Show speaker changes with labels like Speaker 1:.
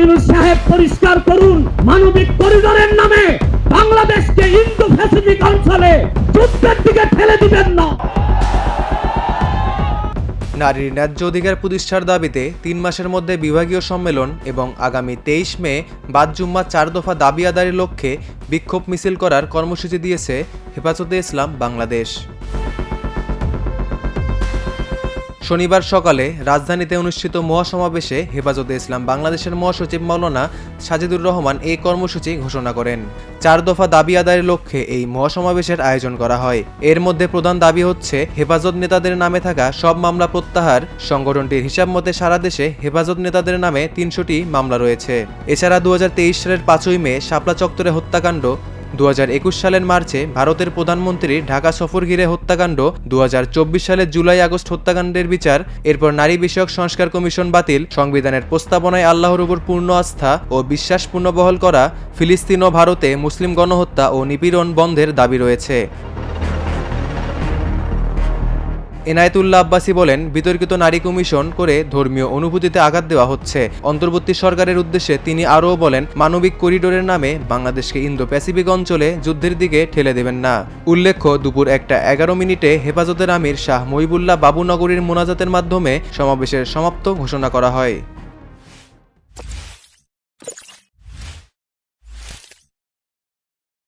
Speaker 1: ইউনুস সাহেব পরিষ্কার করুন, মানবিক করিডোরের নামে বাংলাদেশকে ইন্দো প্যাসিফিক অঞ্চলে যুদ্ধের দিকে ঠেলে দিবেন না।
Speaker 2: নারীর ন্যায্য অধিকার প্রতিষ্ঠার দাবিতে তিন মাসের মধ্যে বিভাগীয় সম্মেলন এবং আগামী তেইশ মে বাদ জুম্মা চার দফা দাবি আদায়ের লক্ষ্যে বিক্ষোভ মিছিল করার কর্মসূচি দিয়েছে হেফাজতে ইসলাম বাংলাদেশ। শনিবার সকালে রাজধানীতে অনুষ্ঠিত মহাসমাবেশে হেফাজতে ইসলাম বাংলাদেশের মহাসচিব মাওলানা সাজিদুর রহমান এই কর্মসূচি ঘোষণা করেন। চার দফা দাবি আদায়ের লক্ষ্যে এই মহাসমাবেশের আয়োজন করা হয়। এর মধ্যে প্রধান দাবি হচ্ছে, হেফাজত নেতাদের নামে থাকা সব মামলা প্রত্যাহার, সংগঠনটির হিসাব মতে সারা দেশে হেফাজত নেতাদের নামে তিনশোটি মামলা রয়েছে। এছাড়া দু হাজার তেইশ সালের পাঁচই মে শাপলা চত্বরে হত্যাকাণ্ড দু হাজার একুশ সালের মার্চে ভারতের প্রধানমন্ত্রী ঢাকা সফর ঘিরে হত্যাকাণ্ড দু হাজার চব্বিশ সালের জুলাই আগস্ট হত্যাকাণ্ডের বিচার, এরপর নারী বিষয়ক সংস্কার কমিশন বাতিল, সংবিধানের প্রস্তাবনায় আল্লাহর উপর পূর্ণ আস্থা ও বিশ্বাস পুনর্বহল করা ফিলিস্তিন ও ভারতে মুসলিম গণহত্যা ও নিপীড়ন বন্ধের দাবি রয়েছে। এনায়েতুল্লাহ আব্বাসী বলেন, বিতর্কিত নারী কমিশন করে ধর্মীয় অনুভূতিতে আঘাত দেওয়া হচ্ছে। অন্তর্বর্তী সরকারের উদ্দেশ্যে তিনি আরও বলেন, মানবিক করিডোরের নামে বাংলাদেশকে ইন্দো প্যাসিফিক অঞ্চলে যুদ্ধের দিকে ঠেলে দেবেন না। উল্লেখ্য, দুপুর একটা এগারো মিনিটে হেফাজতের আমির শাহ মহিবুল্লাহ বাবুনগরীর মোনাজাতের মাধ্যমে সমাবেশের সমাপ্ত ঘোষণা করা হয়।